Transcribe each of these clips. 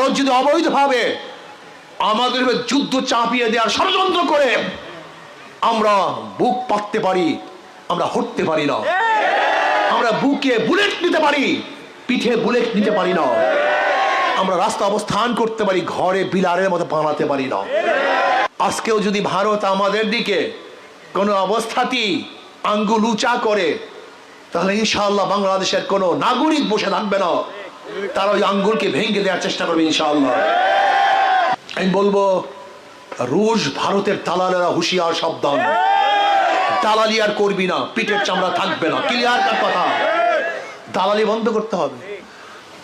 ভারত যদি অবৈধভাবে আমাদের যুদ্ধ চাপিয়ে দেওয়ার ষড়যন্ত্র করে আমরা বুক পাততে পারি, আমরা হটতে পারি না। আমরা বুকে বুলেট নিতে পারি, পিঠে বুলেট নিতে পারি না। আমরা রাস্তা অবস্থান করতে পারি, ঘরে বিলারের মতো পালাতে পারি না। আজকেও যদি ভারত আমাদের দিকে কোনো অবস্থাতেই আঙ্গুল উঁচা করে, তাহলে ইনশাআল্লাহ বাংলাদেশের কোনো নাগরিক বসে থাকবে না। তারা ওই আঙ্গুলকে ভেঙে দেওয়ার চেষ্টা করবে ইনশাআল্লাহ। আমি বলব, রুশ ভারতের দালালেরা হুঁশিয়ার সাবধান। দালালি আর করবি না, পিঠের চামড়া থাকবে না। ক্লিয়ার কার কথা? দালালি বন্ধ করতে হবে।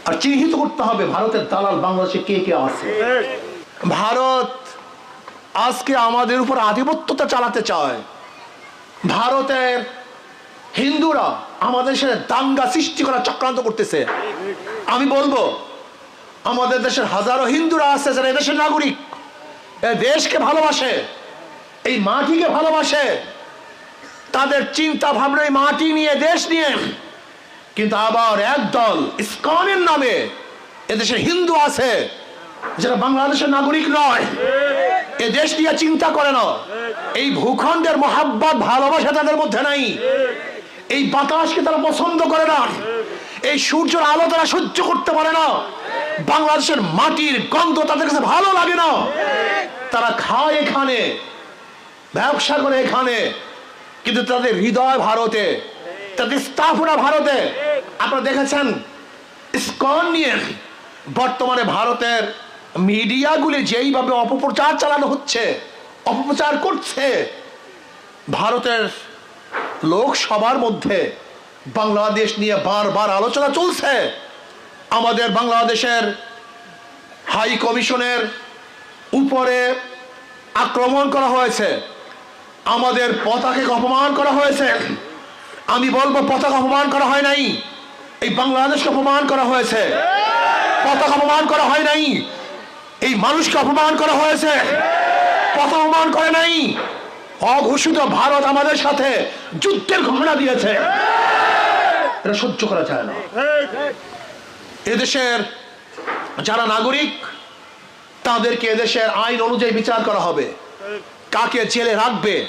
আর চিহ্নিত করতে হবে ভারতের দালাল বাংলাদেশে কে কে আছে। ভারত আজকে আমাদের উপর আধিপত্যতা চালাতে চায়। ভারতের হিন্দুরা আমাদের সাথে দাঙ্গা সৃষ্টি করার চক্রান্ত করতেছে। আমি বলব, আমাদের দেশের হাজারো হিন্দুরা আছে যারা এদেশের নাগরিক। দেশকে ভালোবাসে, এই মাটিকে ভালোবাসে। তাদের চিন্তা ভাবনা মাটি নিয়ে, দেশ নিয়ে। কিন্তু আবার একদল ইস্কনের নামে এদেশে হিন্দু আছে, যারা বাংলাদেশের নাগরিক নয়। এ দেশ নিয়ে চিন্তা করে না। এই ভূখণ্ডের মহাব্বত, ভালোবাসা তাদের মধ্যে নাই। এই বাতাসকে তারা পছন্দ করে না। এই সূর্যের আলো তারা সহ্য করতে পারে না। বাংলাদেশের মাটির গন্ধ তাদের কাছে ভালো লাগে না। তারা খায় এখানে, ব্যবসা করে এখানে, কিন্তু তাদের হৃদয় ভারতে, তাদের স্থাপনা ভারতে, আপনারা দেখেছেন স্কন নিয়ে বর্তমানে ভারতের মিডিয়াগুলি যেইভাবে অপপ্রচার চালানো হচ্ছে, অপপ্রচার করছে, ভারতের লোকসভার মধ্যে বাংলাদেশ নিয়ে বারবার আলোচনা চলছে। আমাদের বাংলাদেশের হাই কমিশনের উপরে আক্রমণ করা হয়েছে। আমাদের পতাকে অপমান করা হয়েছে। আমি বলব, পতাকা অপমান করা হয় নাই। এই বাংলাদেশকে অপমান করা হয়েছে। পতাকা অপমান করা হয় নাই। এই মানুষকে অপমান করা হয়েছে। পতাকা অপমান করে নাই। অঘোষিত ভারত আমাদের সাথে যুদ্ধের ঘোষণা দিয়েছে। এটা সহ্য করা যায় না। এদেশের যারা নাগরিক, তাদেরকে এদেশের আইন অনুযায়ী বিচার করা হবে। কাকে জেলে রাখবে,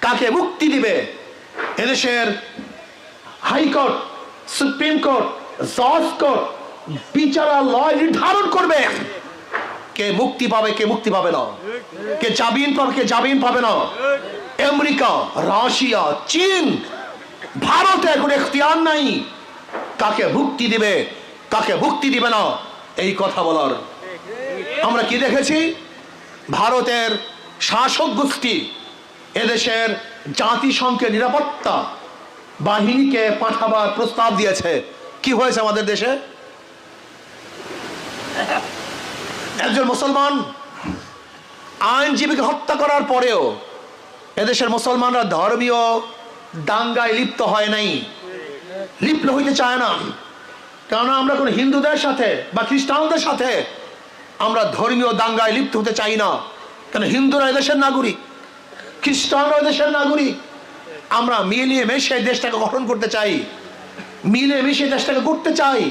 কাকে মুক্তি দিবে, এদেশের হাইকোর্ট, সুপ্রিম কোর্ট, জজ কোর্ট, বিচারালয় নির্ধারণ করবে। কে মুক্তি পাবে, কে মুক্তি পাবে না? কে জামিন পাবে, কে জামিন পাবে না? আমেরিকা, রাশিয়া, চীন, ভারতে কোনো এখতিয়ার নাই। কাকে মুক্তি দিবে, কাকে মুক্তি দিবে না? এই কথা বলার। আমরা কি দেখেছি? ভারতের শাসক গোষ্ঠী এদেশের জাতিসংঘের নিরাপত্তা বাহিনীকে পাঠাবার প্রস্তাব দিয়েছে। কি হয়েছে আমাদের দেশে? একজন মুসলমান আইনজীবীকে হত্যা করার পরেও এদেশের মুসলমানরা ধর্মীয় দাঙ্গায় লিপ্ত হয় নাই। লিপ্ত হইতে চায় না। কেননা আমরা কোনো হিন্দুদের সাথে বা খ্রিস্টানদের সাথে আমরা ধর্মীয় দাঙ্গায় লিপ্ত হতে চাই না। কেন হিন্দুরা এদেশের নাগরিক, খ্রিস্টানরা এদেশের নাগরিক। আমরা মিলিয়ে মিশে দেশটাকে গঠন করতে চাই মিলে মিশে দেশটাকে করতে চাই।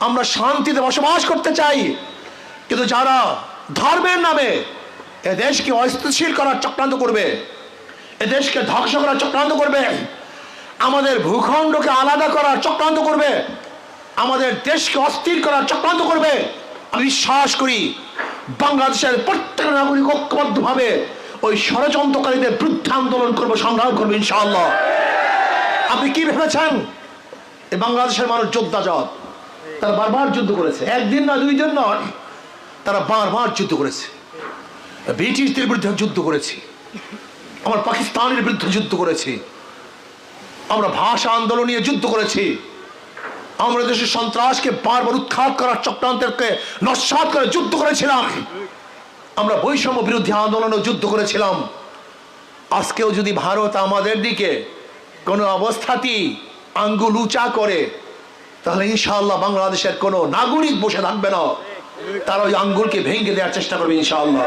আমরা শান্তিতে বসবাস করতে চাই। কিন্তু যারা ধর্মের নামে এ দেশকে অস্থিতিশীল করার চক্রান্ত করবে, এ দেশকে ধ্বংস করার চক্রান্ত করবে, আমাদের ভূখণ্ডকে আলাদা করার চক্রান্ত করবে, আমাদের দেশকে অস্থির করার চক্রান্ত করবে, আমি বিশ্বাস করি বাংলাদেশের প্রত্যেক নাগরিক ঐক্যবদ্ধভাবে ওই ষড়যন্ত্রকারীদের বিরুদ্ধে আন্দোলন করব, সংগ্রাম করব, ইনশাআল্লাহ। আপনি কি ভেবেছেন? বাংলাদেশের মানুষ যোদ্ধা জাত তারা বারবার যুদ্ধ করেছে। একদিন না, দুই দিন নয় তারা বারবার যুদ্ধ করেছে। ব্রিটিশদের বিরুদ্ধে যুদ্ধ করেছি। আমরা পাকিস্তানের বিরুদ্ধে যুদ্ধ করেছি। আমরা ভাষা আন্দোলন নিয়ে যুদ্ধ করেছি। আমরা দেশের সন্ত্রাসকে বারবার উৎখাত করার চক্রান্তকে নস্বাত করে যুদ্ধ করেছিলাম। আমরা বৈষম্য বিরুদ্ধে আন্দোলনে যুদ্ধ করেছিলাম। আজকেও যদি ভারত আমাদের দিকে কোনো অবস্থাতেই আঙ্গুল উঁচা করে, তাহলে ইনশাআল্লাহ বাংলাদেশের কোনো নাগরিক বসে থাকবে না। তারা ওই আঙ্গুলকে ভেঙে দেওয়ার চেষ্টা করবে ইনশাআল্লাহ।